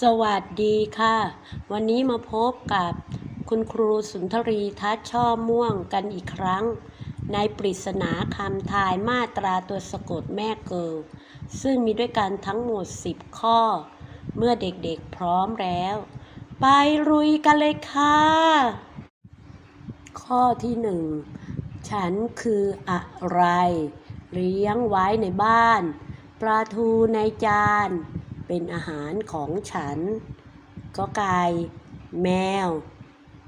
สวัสดีค่ะ วันนี้มาพบกับคุณครูสุนทรีทัศช่อม่วงกันอีกครั้ง ในปริศนาคำทายมาตราตัวสะกดแม่เกิลซึ่งมีด้วยกันทั้งหมด 10 ข้อ เมื่อเด็กๆพร้อมแล้ว ไปรุยกันเลยค่ะ ข้อที่หนึ่งฉันคืออะไร เลี้ยงไว้ในบ้านปลาทูในจาน เป็นอาหารของฉันก็ไก่แมว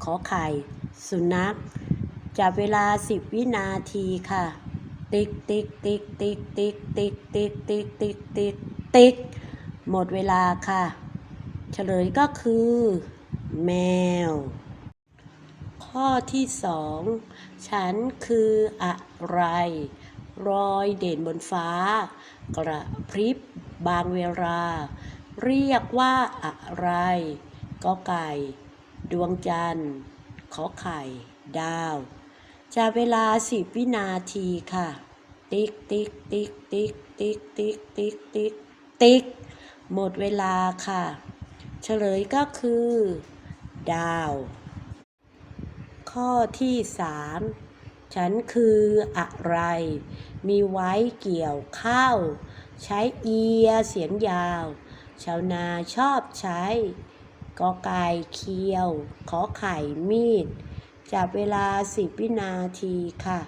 ขอไข่ สุนัข จับเวลาสิบวินาทีค่ะ ติ๊กติ๊กติ๊กติ๊กติ๊กติ๊กติ๊กติ๊กติ๊กติ๊กติ๊กหมดเวลาค่ะ เฉลยก็คือ แมว ข้อที่สองฉันคืออะไร รอยเด่นบนฟ้า กระพริบ บางเวลา เรียกว่าอะไร ก็ไก่ ดวงจันทร์ขอไข่ ดาว จะเวลาสิบวินาทีค่ะ ติ๊กติ๊กติ๊กติ๊กติ๊กติ๊กติ๊กติ๊กติ๊ก หมดเวลาค่ะ เฉลยก็คือ ดาว ข้อที่สามฉันคืออะไร มีไว้เกี่ยวข้าว ใช้เอียเสียงยาว ชาวนาชอบใช้กอไก่เคียว ขอไข่มีด จับเวลาสิบวินาทีค่ะ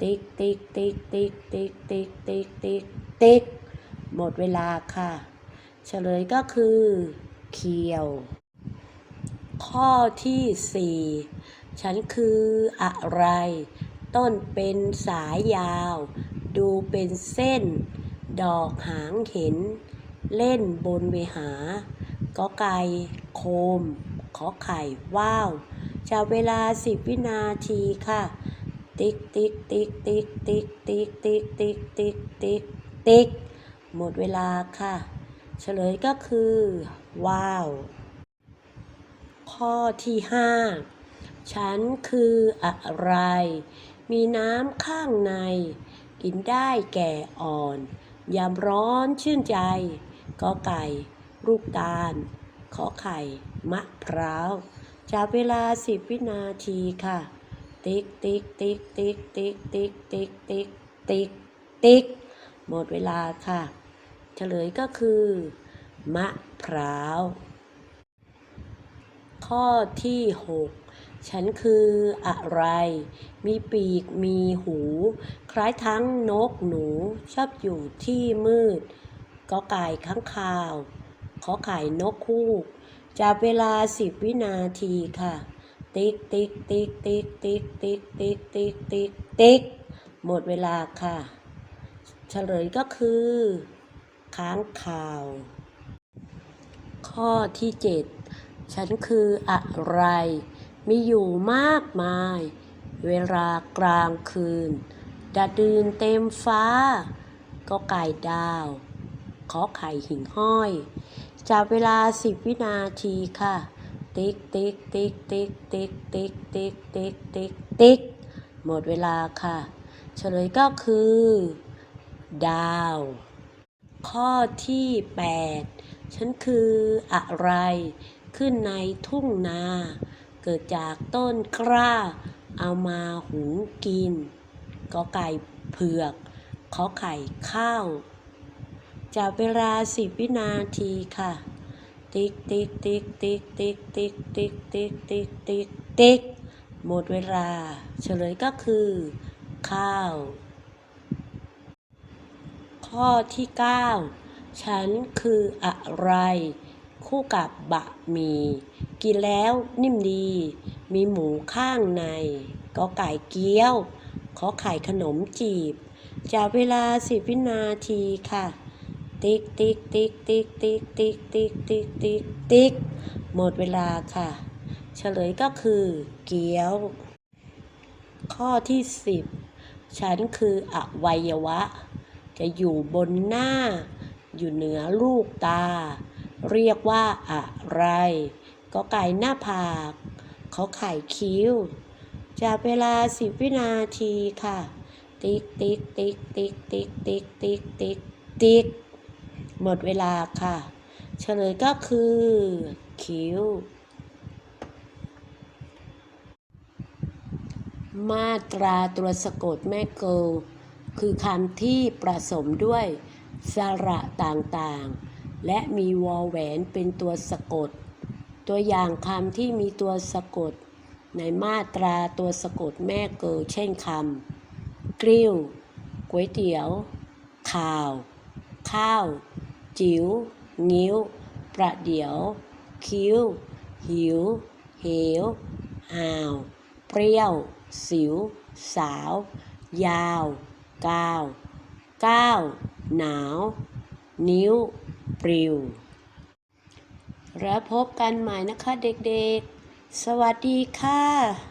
ติ๊กติ๊กติ๊กติ๊กติ๊กติ๊กติ๊กติ๊กติ๊กหมดเวลาค่ะ เฉลยก็คือ เคียว ข้อที่สี่ฉันคืออะไร ต้นเป็นสายยาว ดูเป็นเส้น ดอกหางเห็น เล่นบนเวหา ก็ไก่โคม ขอไข่ว้าวจะเวลาสิบวินาทีค่ะ ติ๊กติ๊กติ๊กติ๊กติ๊กติ๊กติ๊กติ๊กติ๊กติ๊กติ๊กหมดเวลาค่ะ เฉลยก็คือ ว้าว ข้อที่ห้าฉันคืออะไร มีน้ำข้างใน กินได้แก่อ่อน ยามร้อนชื่นใจก็ไก่ลูกตาล ขอไข่ มะพร้าวจับเวลาสิบวินาทีค่ะ ติ๊กติ๊กติ๊กติ๊กติ๊กติ๊กติ๊กติ๊กติ๊กติ๊กหมดเวลาค่ะ เฉลยก็คือ มะพร้าว ข้อที่หก ฉันคืออะไร มีปีก มีหู คล้ายทั้งนกหนู ชอบอยู่ที่มืดก็ไก่ข้างคาว ขอไข่นกคู่จับเวลาสิบวินาทีค่ะ ติ๊กติ๊กติ๊กติ๊กติ๊กติ๊กติ๊กติ๊กติ๊กติ๊กหมดเวลาค่ะ เฉลยก็คือ ค้างคาว ข้อที่เจ็ดฉันคืออะไร มีอยู่มากมาย เวลากลางคืนดาดืนเต็มฟ้า ก็ไก่ดาว ขอไข่หิ่งห้อยจับเวลาสิบวินาทีค่ะ ติ๊กติ๊กติ๊กติ๊กติ๊กติ๊กติ๊กติ๊กติ๊กติ๊กหมดเวลาค่ะ เฉลยก็คือ ดาว ข้อที่แปดฉันคืออะไร ขึ้นในทุ่งนา เกิดจากต้นกล้า เอามาหุงกินก็ไก่เผือกขอไข่ข้าวจับเวลาสิบวินาทีค่ะ ติ๊กติ๊กติ๊กติ๊กติ๊กติ๊กติ๊กติ๊กติ๊กติ๊กติ๊กหมดเวลา เฉลยก็คือ ข้าว ข้อที่ 9 ฉันคืออะไร คู่กับบะหมี่ กินแล้วนิ่มดี มีหมูข้างในก็ไก่เกี๊ยว ขอไข่ขนมจีบจากเวลาสิบวินาทีค่ะ ติ๊กติ๊กติ๊กติ๊กติ๊กติ๊กติ๊กติ๊กติ๊กติ๊กหมดเวลาค่ะ เฉลยก็คือ เกี๊ยว ข้อที่สิบฉันคืออวัยวะ จะอยู่บนหน้า อยู่เหนือลูกตา เรียกว่าอะไร ก็ไก่หน้าผากเขาไข่คิ้ว จากเวลาสิบวินาทีค่ะ ติ๊กติ๊กติ๊กติ๊กติ๊กติ๊กติ๊กติ๊กติ๊กหมดเวลาค่ะ เฉลยก็คือ คิ้ว มาตราตัวสะกดแม่เกลคือคำที่ประสมด้วยสระต่างๆ และมีวอแหวนเป็นตัวสะกด ตัวอย่างคำที่มีตัวสะกด ในมาตราตัวสะกดแม่เกิลเช่นคำกริ้วก๋วยเตี๋ยว ข่าว ข้าว จิ๋ว งิ้ว ประเดี๋ยว คิ้ว หิว เหว อ่าว เปรี้ยว สิว สาว ยาวกาว ก้าว หนาว นิ้ว ปลิว แล้วพบกันใหม่นะคะเด็กๆ สวัสดีค่ะ